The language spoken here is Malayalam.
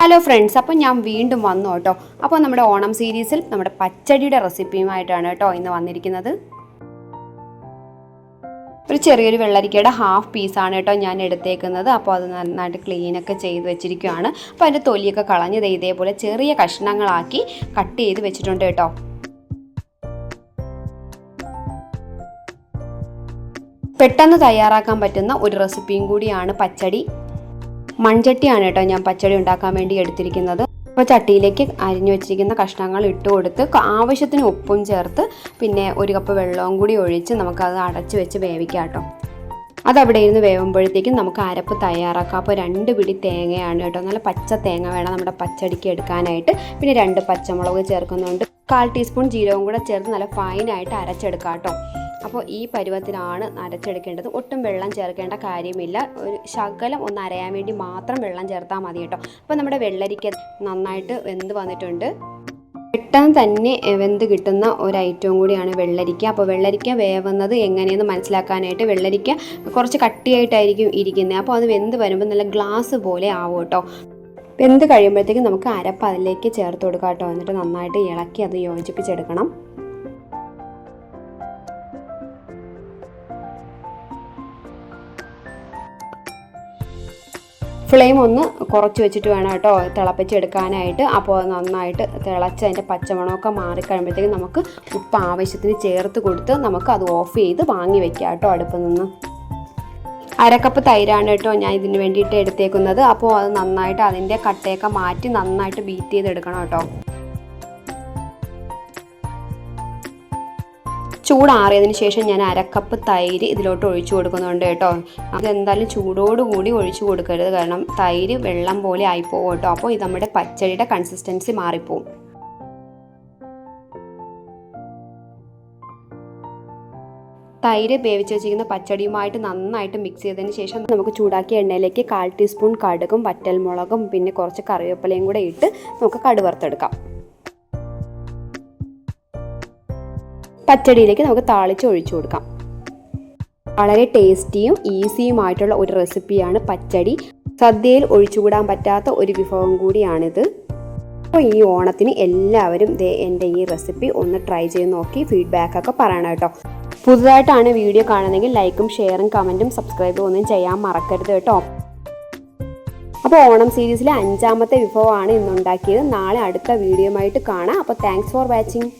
ഹലോ ഫ്രണ്ട്സ് അപ്പോൾ ഞാൻ വീണ്ടും വന്നു കേട്ടോ. അപ്പോൾ നമ്മുടെ ഓണം സീരീസിൽ നമ്മുടെ പച്ചടിയുടെ റെസിപ്പിയുമായിട്ടാണ് കേട്ടോ ഇന്ന് വന്നിരിക്കുന്നത്. ഒരു ചെറിയൊരു വെള്ളരിക്കയുടെ ഹാഫ് പീസാണ് കേട്ടോ ഞാൻ എടുത്തേക്കുന്നത്. അപ്പോൾ അത് നന്നായിട്ട് ക്ലീനൊക്കെ ചെയ്ത് വെച്ചിരിക്കുകയാണ്. അപ്പോൾ അതിന്റെ തൊലിയൊക്കെ കളഞ്ഞത് ഇതേപോലെ ചെറിയ കഷ്ണങ്ങളാക്കി കട്ട് ചെയ്ത് വെച്ചിട്ടുണ്ട് കേട്ടോ. പെട്ടെന്ന് തയ്യാറാക്കാൻ പറ്റുന്ന ഒരു റെസിപ്പിയും കൂടിയാണ് പച്ചടി. മൺചട്ടിയാണ് കേട്ടോ ഞാൻ പച്ചടി ഉണ്ടാക്കാൻ വേണ്ടി എടുത്തിരിക്കുന്നത്. അപ്പോൾ ചട്ടിയിലേക്ക് അരിഞ്ഞു വെച്ചിരിക്കുന്ന കഷ്ണങ്ങൾ ഇട്ട് കൊടുത്ത് ആവശ്യത്തിന് ഉപ്പും ചേർത്ത് പിന്നെ ഒരു കപ്പ് വെള്ളവും കൂടി ഒഴിച്ച് നമുക്കത് അടച്ചു വെച്ച് വേവിക്കാം കേട്ടോ. അതവിടെ ഇരുന്ന് വേവുമ്പോഴത്തേക്കും നമുക്ക് അരപ്പ് തയ്യാറാക്കാം. അപ്പോൾ രണ്ട് പിടി തേങ്ങയാണ് കേട്ടോ. നല്ല പച്ച തേങ്ങ വേണം നമ്മുടെ പച്ചടിക്ക് എടുക്കാനായിട്ട്. പിന്നെ രണ്ട് പച്ചമുളക് ചേർക്കുന്നുണ്ട്. കാൽ ടീസ്പൂൺ ജീരകവും കൂടെ ചേർത്ത് നല്ല ഫൈനായിട്ട് അരച്ചെടുക്കാം കേട്ടോ. അപ്പോൾ ഈ പരുവത്തിലാണ് അരച്ചെടുക്കേണ്ടത്. ഒട്ടും വെള്ളം ചേർക്കേണ്ട കാര്യമില്ല. ഒരു ശകലം ഒന്ന് അരയാൻ വേണ്ടി മാത്രം വെള്ളം ചേർത്താൽ മതി കേട്ടോ. അപ്പോൾ നമ്മുടെ വെള്ളരിക്ക നന്നായിട്ട് വെന്ത് വന്നിട്ടുണ്ട്. പെട്ടെന്ന് തന്നെ വെന്ത് കിട്ടുന്ന ഒരു ഐറ്റവും കൂടിയാണ് വെള്ളരിക്ക. അപ്പോൾ വെള്ളരിക്ക വേവുന്നത് എങ്ങനെയെന്ന് മനസ്സിലാക്കാനായിട്ട് വെള്ളരിക്ക കുറച്ച് കട്ടിയായിട്ടായിരിക്കും ഇരിക്കുന്നത്. അപ്പോൾ അത് വെന്ത് വരുമ്പോൾ നല്ല ഗ്ലാസ് പോലെ ആവും കേട്ടോ. വെന്ത് കഴിയുമ്പോഴത്തേക്കും നമുക്ക് അരപ്പ് അതിലേക്ക് ചേർത്ത് കൊടുക്കാം കേട്ടോ. എന്നിട്ട് നന്നായിട്ട് ഇളക്കി അത് യോജിപ്പിച്ചെടുക്കണം. ഫ്ലെയിം ഒന്ന് കുറച്ച് വെച്ചിട്ട് വേണം കേട്ടോ തിളപ്പിച്ചെടുക്കാനായിട്ട്. അപ്പോൾ നന്നായിട്ട് തിളച്ച് അതിന്റെ പച്ചമണമൊക്കെ മാറിക്കഴിയുമ്പോഴത്തേക്കും നമുക്ക് ഉപ്പ് ആവശ്യത്തിന് ചേർത്ത് കൊടുത്ത് നമുക്ക് അത് ഓഫ് ചെയ്ത് വാങ്ങി വെക്കാം കേട്ടോ അടുപ്പിൽ നിന്ന്. അരക്കപ്പ് തൈരാണ് കേട്ടോ ഞാൻ ഇതിന് വേണ്ടിയിട്ട് എടുത്തേക്കുന്നത്. അപ്പോൾ അത് നന്നായിട്ട് അതിന്റെ കട്ടയൊക്കെ മാറ്റി നന്നായിട്ട് ബീറ്റ് ചെയ്തെടുക്കണം കേട്ടോ. ചൂടാറിയതിന് ശേഷം ഞാൻ അരക്കപ്പ് തൈര് ഇതിലോട്ട് ഒഴിച്ചു കൊടുക്കുന്നുണ്ട് കേട്ടോ. അതെന്തായാലും ചൂടോടുകൂടി ഒഴിച്ചു കൊടുക്കരുത്. കാരണം തൈര് വെള്ളം പോലെ ആയിപ്പോകും കേട്ടോ. അപ്പോൾ ഇത് നമ്മുടെ പച്ചടിയുടെ കൺസിസ്റ്റൻസി മാറിപ്പോവും. തൈര് വേവിച്ച് വെച്ചിരിക്കുന്ന പച്ചടിയുമായിട്ട് നന്നായിട്ട് മിക്സ് ചെയ്തതിന് ശേഷം നമുക്ക് ചൂടാക്കിയ എണ്ണയിലേക്ക് കാൽ ടീസ്പൂൺ കടുകും വറ്റൽമുളകും പിന്നെ കുറച്ച് കറിവേപ്പിലയും കൂടെ ഇട്ട് നമുക്ക് കടുവറുത്തെടുക്കാം. പച്ചടിയിലേക്ക് നമുക്ക് താളിച്ച് ഒഴിച്ചു കൊടുക്കാം. വളരെ ടേസ്റ്റിയും ഈസിയുമായിട്ടുള്ള ഒരു റെസിപ്പിയാണ് പച്ചടി. സദ്യയിൽ ഒഴിച്ചുകൂടാൻ പറ്റാത്ത ഒരു വിഭവം കൂടിയാണിത്. അപ്പോൾ ഈ ഓണത്തിന് എല്ലാവരും ദേ എന്റെ ഈ റെസിപ്പി ഒന്ന് ട്രൈ ചെയ്ത് നോക്കി ഫീഡ്ബാക്കൊക്കെ പറയണം കേട്ടോ. പുതുതായിട്ടാണ് വീഡിയോ കാണുന്നതെങ്കിൽ ലൈക്കും ഷെയറും കമന്റും സബ്സ്ക്രൈബും ഒന്നും ചെയ്യാൻ മറക്കരുത് കേട്ടോ. അപ്പോൾ ഓണം സീരീസിലെ അഞ്ചാമത്തെ വിഭവമാണ് ഇന്നുണ്ടാക്കിയത്. നാളെ അടുത്ത വീഡിയോയുമായിട്ട് കാണാം. അപ്പോൾ താങ്ക്സ് ഫോർ വാച്ചിങ്